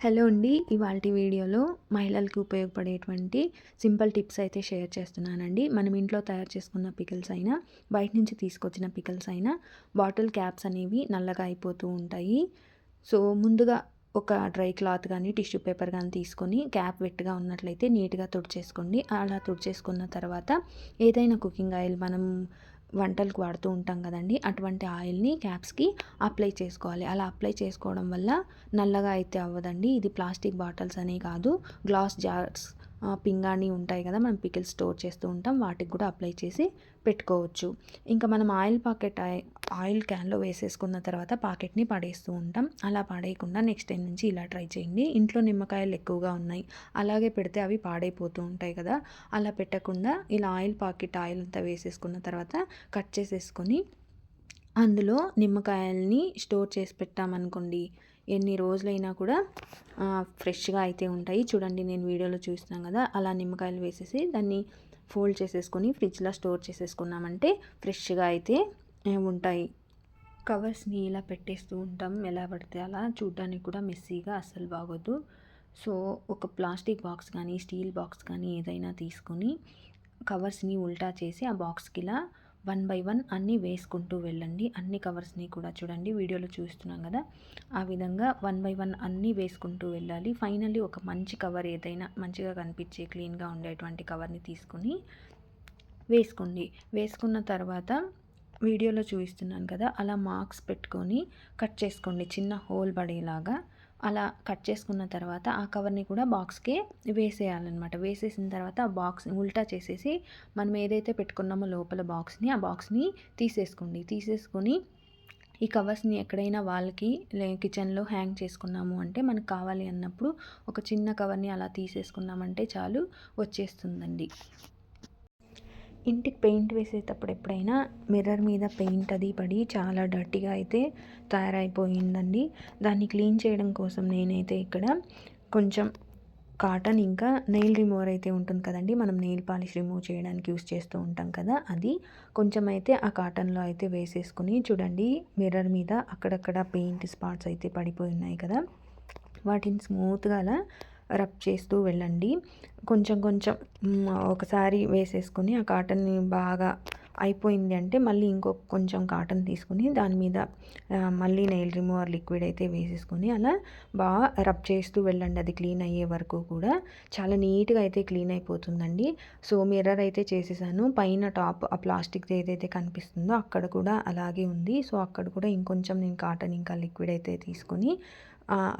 Hello అండి ఇవాళ వీడియోలో మహిళలకు ఉపయోగపడేటువంటి సింపుల్ టిప్స్ అయితే షేర్ చేస్తున్నానండి. మనం ఇంట్లో తయారు చేసుకున్న పికిల్స్ అయినా బయట నుంచి తీసుకొచ్చిన పికిల్స్ అయినా బాటిల్ క్యాప్స్ అనేవి నల్లగా అయిపోతూ ఉంటాయి. సో ముందుగా ఒక డ్రై క్లాత్ కానీ టిష్యూ పేపర్ కానీ తీసుకొని క్యాప్ వెట్టుగా ఉన్నట్లయితే నీట్గా తుడిచేసుకోండి. అలా తుడిచేసుకున్న తర్వాత ఏదైనా కుకింగ్ ఆయిల్ మనం వంటలకు వాడుతూ ఉంటాం కదండి. అటువంటి ఆయిల్ని క్యాప్స్కి అప్లై చేసుకోవాలి. అలా అప్లై చేసుకోవడం వల్ల నల్లగా అయితే అవ్వదండి. ఇది ప్లాస్టిక్ బాటిల్స్ అనే కాదు. గ్లాస్ జార్స్ పింగాణి ఉంటాయి కదా మనం పికిల్స్ స్టోర్ చేస్తూ ఉంటాం వాటికి కూడా అప్లై చేసి పెట్టుకోవచ్చు. ఇంకా మనం ఆయిల్ పాకెట్ ఆయిల్ క్యాన్లో వేసేసుకున్న తర్వాత పాకెట్ని పడేస్తూ ఉంటాం. అలా పడేయకుండా నెక్స్ట్ టైం నుంచి ఇలా ట్రై చేయండి. ఇంట్లో నిమ్మకాయలు ఎక్కువగా ఉన్నాయి. అలాగే పెడితే అవి పాడైపోతూ ఉంటాయి కదా. అలా పెట్టకుండా ఇలా ఆయిల్ పాకెట్ ఆయిల్ అంతా వేసేసుకున్న తర్వాత కట్ చేసేసుకొని అందులో నిమ్మకాయల్ని స్టోర్ చేసి పెట్టామనుకోండి ఎన్ని రోజులైనా కూడా ఫ్రెష్గా అయితే ఉంటాయి. చూడండి నేను వీడియోలో చూస్తున్నాను కదా అలా నిమ్మకాయలు వేసేసి దాన్ని ఫోల్డ్ చేసేసుకొని ఫ్రిడ్జ్లో స్టోర్ చేసేసుకున్నామంటే ఫ్రెష్గా అయితే ఉంటాయి. కవర్స్ని ఇలా పెట్టేస్తూ ఉంటాం. ఎలా పడితే అలా. చూడడానికి కూడా మెస్సీగా అస్సలు బాగోదు. సో ఒక ప్లాస్టిక్ బాక్స్ కానీ స్టీల్ బాక్స్ కానీ ఏదైనా తీసుకొని కవర్స్ని ఉల్టా చేసి ఆ బాక్స్కి ఇలా వన్ బై వన్ అన్నీ వేసుకుంటూ వెళ్ళండి. అన్ని కవర్స్ని కూడా చూడండి. వీడియోలో చూస్తున్నాం కదా. ఆ విధంగా వన్ బై వన్ అన్నీ వేసుకుంటూ వెళ్ళాలి. ఫైనల్లీ ఒక మంచి కవర్ ఏదైనా మంచిగా కనిపించే క్లీన్గా ఉండేటువంటి కవర్ని తీసుకొని వేసుకోండి. వేసుకున్న తర్వాత వీడియోలో చూపిస్తున్నాను కదా అలా మార్క్స్ పెట్టుకొని కట్ చేసుకోండి. చిన్న హోల్ పడేలాగా అలా కట్ చేసుకున్న తర్వాత ఆ కవర్ని కూడా బాక్స్కి వేసేయాలన్నమాట. వేసేసిన తర్వాత ఆ బాక్స్ ఉల్టా చేసేసి మనం ఏదైతే పెట్టుకున్నామో లోపల బాక్స్ని ఆ బాక్స్ని తీసేసుకోండి. తీసేసుకొని ఈ కవర్స్ని ఎక్కడైనా వాళ్ళకి కిచెన్లో హ్యాంగ్ చేసుకున్నాము అంటే మనకు కావాలి అన్నప్పుడు ఒక చిన్న కవర్ని అలా తీసేసుకున్నామంటే చాలు వచ్చేస్తుందండి. ఇంటికి పెయింట్ వేసేటప్పుడు ఎప్పుడైనా మిర్రర్ మీద పెయింట్ అది పడి చాలా డర్టీగా అయితే తయారైపోయిందండి. దాన్ని క్లీన్ చేయడం కోసం నేనైతే ఇక్కడ కొంచెం కాటన్ ఇంకా నెయిల్ రిమూవర్ అయితే ఉంటుంది కదండి. మనం నెయిల్ పాలిష్ రిమూవ్ చేయడానికి యూస్ చేస్తూ ఉంటాం కదా. అది కొంచెం అయితే ఆ కాటన్లో అయితే వేసేసుకుని చూడండి మిర్రర్ మీద అక్కడక్కడ పెయింట్ స్పాట్స్ అయితే పడిపోయి ఉన్నాయి కదా. వాటిని స్మూత్గా అలా రబ్ చేస్తూ వెళ్ళండి. కొంచెం కొంచెం ఒకసారి వేసేసుకొని ఆ కాటన్ని బాగా అయిపోయింది అంటే మళ్ళీ ఇంకో కొంచెం కాటన్ తీసుకుని దాని మీద మళ్ళీ నెయిల్ రిమూవర్ లిక్విడ్ అయితే వేసేసుకొని అలా బాగా రబ్ చేస్తూ వెళ్ళండి. అది క్లీన్ అయ్యే వరకు కూడా చాలా నీట్గా అయితే క్లీన్ అయిపోతుందండి. సో మిర్రర్ అయితే చేసేసాను. పైన టాప్ ఆ ప్లాస్టిక్ ఏదైతే కనిపిస్తుందో అక్కడ కూడా అలాగే ఉంది. సో అక్కడ కూడా ఇంకొంచెం నేను కాటన్ ఇంకా లిక్విడ్ అయితే తీసుకొని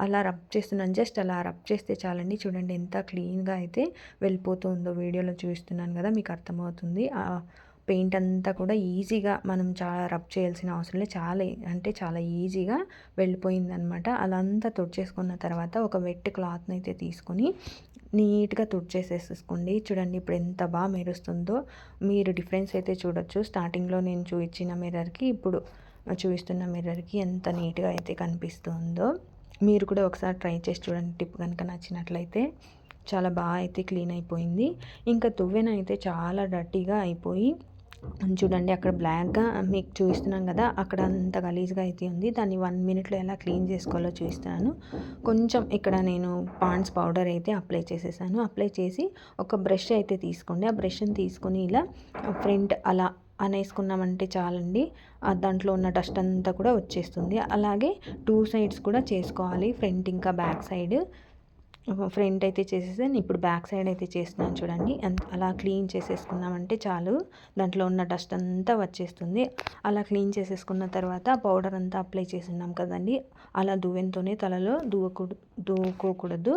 అలా రబ్ చేస్తున్నాను. జస్ట్ అలా రబ్ చేస్తే చాలండి. చూడండి ఎంత క్లీన్గా అయితే వెళ్ళిపోతుందో వీడియోలో చూస్తున్నాను కదా మీకు అర్థమవుతుంది. పెయింట్ అంతా కూడా ఈజీగా మనం చాలా రబ్ చేయాల్సిన అవసరం లేదు. చాలా అంటే చాలా ఈజీగా వెళ్ళిపోయిందనమాట. అలా అంతా తుడిచేసుకున్న తర్వాత ఒక వెట్ క్లాత్ని అయితే తీసుకొని నీట్గా తుడిచేసేసుకోండి చూడండి ఇప్పుడు ఎంత బాగా మెరుస్తుందో. మీరు డిఫరెన్స్ అయితే చూడొచ్చు. స్టార్టింగ్లో నేను చూపించిన మిర్రర్కి ఇప్పుడు చూపిస్తున్న మిర్రర్కి ఎంత నీట్గా అయితే కనిపిస్తుందో. మీరు కూడా ఒకసారి ట్రై చేసి చూడండి. టిప్ కనుక నచ్చినట్లయితే చాలా బాగా అయితే క్లీన్ అయిపోయింది. ఇంకా తువ్వెన అయితే చాలా డర్టీగా అయిపోయి చూడండి అక్కడ బ్లాక్గా మీకు చూపిస్తున్నాం కదా అక్కడ అంత గలీజ్గా అయితే ఉంది. దాన్ని వన్ మినిట్లో ఎలా క్లీన్ చేసుకోవాలో చూపిస్తున్నాను. కొంచెం ఇక్కడ నేను పాండ్స్ పౌడర్ అయితే అప్లై చేసేసాను. అప్లై చేసి ఒక బ్రష్ అయితే తీసుకోండి. ఆ బ్రష్ని తీసుకొని ఇలా ఫ్రంట్ అలా అనేసుకున్నామంటే చాలండి. దాంట్లో ఉన్న డస్ట్ అంతా కూడా వచ్చేస్తుంది. అలాగే టూ సైడ్స్ కూడా చేసుకోవాలి. ఫ్రంట్ ఇంకా బ్యాక్ సైడ్ ఫ్రంట్ అయితే చేసేసాను. ఇప్పుడు బ్యాక్ సైడ్ అయితే చేస్తున్నాను చూడండి. అలా క్లీన్ చేసేసుకున్నామంటే చాలు. దాంట్లో ఉన్న డస్ట్ అంతా వచ్చేస్తుంది. అలా క్లీన్ చేసేసుకున్న తర్వాత పౌడర్ అంతా అప్లై చేస్తున్నాం కదండి. అలా దువ్వెంతోనే తలలో దువ్వకూడదు దువ్వుకోకూడదు.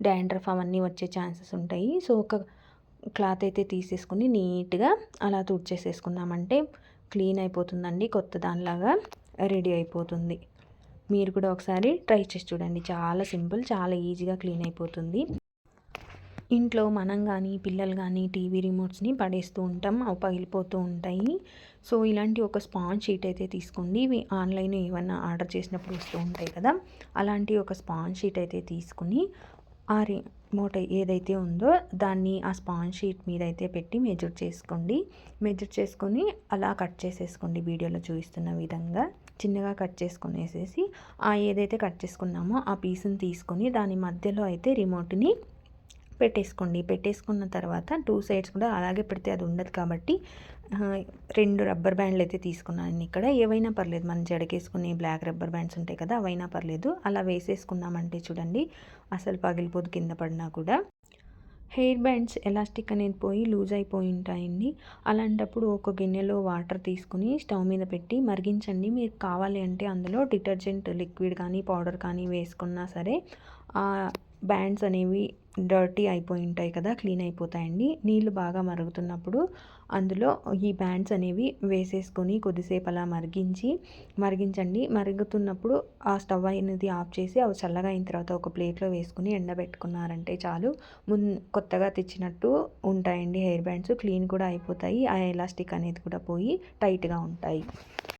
డాండ్రఫ్ అవన్నీ వచ్చే ఛాన్సెస్ ఉంటాయి. సో ఒక క్లాత్ అయితే తీసేసుకుని నీట్గా అలా తుడిచేసేసుకున్నామంటే క్లీన్ అయిపోతుందండి కొత్త దానిలాగా. రెడీ అయిపోతుంది. మీరు కూడా ఒకసారి ట్రై చేసి చూడండి. చాలా సింపుల్ చాలా ఈజీగా క్లీన్ అయిపోతుంది. ఇంట్లో మనం కానీ పిల్లలు కానీ టీవీ రిమోట్స్ని పడేస్తూ ఉంటాం అవి పగిలిపోతూ ఉంటాయి. సో ఇలాంటి ఒక స్పాంజ్ షీట్ అయితే తీసుకోండి. ఇవి ఆన్లైన్ ఏమన్నా ఆర్డర్ చేసినప్పుడు వస్తూ ఉంటాయి కదా అలాంటి ఒక స్పాంజ్ షీట్ అయితే తీసుకుని ఆ రిమోట్ ఏదైతే ఉందో దాన్ని ఆ స్పాంజ్ షీట్ మీద అయితే పెట్టి మెజర్ చేసుకోండి. మెజర్ చేసుకొని అలా కట్ చేసేసుకోండి వీడియోలో చూపిస్తున్న విధంగా. చిన్నగా కట్ చేసుకునేసేసి ఆ ఏదైతే కట్ చేసుకున్నామో ఆ పీస్ని తీసుకొని దాని మధ్యలో అయితే రిమోట్ని పెట్టేసుకోండి. పెట్టేసుకున్న తర్వాత టూ సైడ్స్ కూడా అలాగే పెడితే అది ఉండదు కాబట్టి రెండు రబ్బర్ బ్యాండ్లు అయితే తీసుకున్నాను ఇక్కడ. ఏవైనా పర్లేదు మనం జడకేసుకుని బ్లాక్ రబ్బర్ బ్యాండ్స్ ఉంటాయి కదా అవైనా పర్లేదు. అలా వేసేసుకున్నామంటే చూడండి అసలు పగిలిపోదు కింద పడినా కూడా. హెయిర్ బ్యాండ్స్ ఎలాస్టిక్ అనేది పోయి లూజ్ అయిపోయి ఉంటాయండి. అలాంటప్పుడు ఒక గిన్నెలో వాటర్ తీసుకుని స్టవ్ మీద పెట్టి మరిగించండి. మీరు కావాలి అంటే అందులో డిటర్జెంట్ లిక్విడ్ కానీ పౌడర్ కానీ వేసుకున్నా సరే బ్యాండ్స్ అనేవి డర్టీ అయిపోయి ఉంటాయి కదా క్లీన్ అయిపోతాయండి. నీళ్ళు బాగా మరుగుతున్నప్పుడు అందులో ఈ బ్యాండ్స్ అనేవి వేసేసుకొని కొద్దిసేపు అలా మరిగించి మరిగించండి. మరుగుతున్నప్పుడు ఆ స్టవ్ అనేది ఆఫ్ చేసి అవి చల్లగా అయిన తర్వాత ఒక ప్లేట్లో వేసుకుని ఎండబెట్టుకున్నారంటే చాలు. మున్ కొత్తగా తెచ్చినట్టు ఉంటాయండి హెయిర్ బ్యాండ్స్. క్లీన్ కూడా అయిపోతాయి. ఆ ఎలాస్టిక్ అనేది కూడా పోయి టైట్గా ఉంటాయి.